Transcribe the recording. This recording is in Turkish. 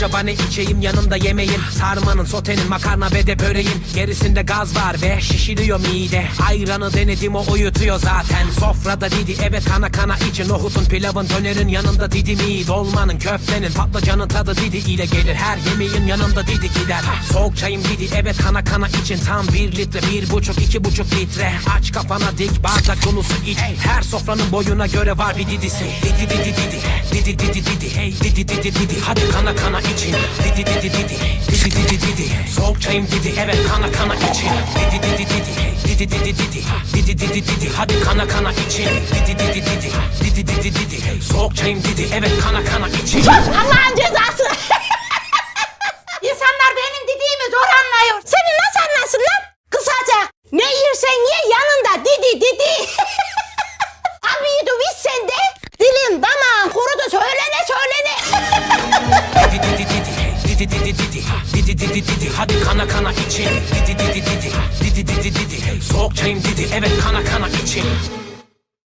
Acaba ne içeyim? Yanında yemeğin Sarmanın sotenin makarna ve de böreğin Gerisinde gaz var ve şişiriyor mide. Ayranı denedim o uyutuyor zaten. Sofrada didi evet kana kana için Nohutun pilavın dönerin yanında didi mi Dolmanın köftenin patlıcanın tadı didi. İle gelir Her yemeğin yanında didi gider. Soğuk çayım didi evet kana kana için. Tam bir litre bir buçuk iki buçuk litre. Aç kafana dik bardak dolusu iç. Her sofranın boyuna göre var bir didisi. Didi didi didi. Didi didi didi. Hey! Didi didi didi. Hadi kana kana için Didi didi didi Didi didi didi Soğuk çayım didi evet kana kana için Didi didi didi Didi didi didi Didi didi didi Hadi kana kana için Didi didi didi Didi didi didi Soğuk çayım didi evet kana kana için didi Didi didi didi. Didi didi Hadi kana kana için. Didi didi. Didi Didi didi didi. Soğuk çayım didi. Evet kana kana için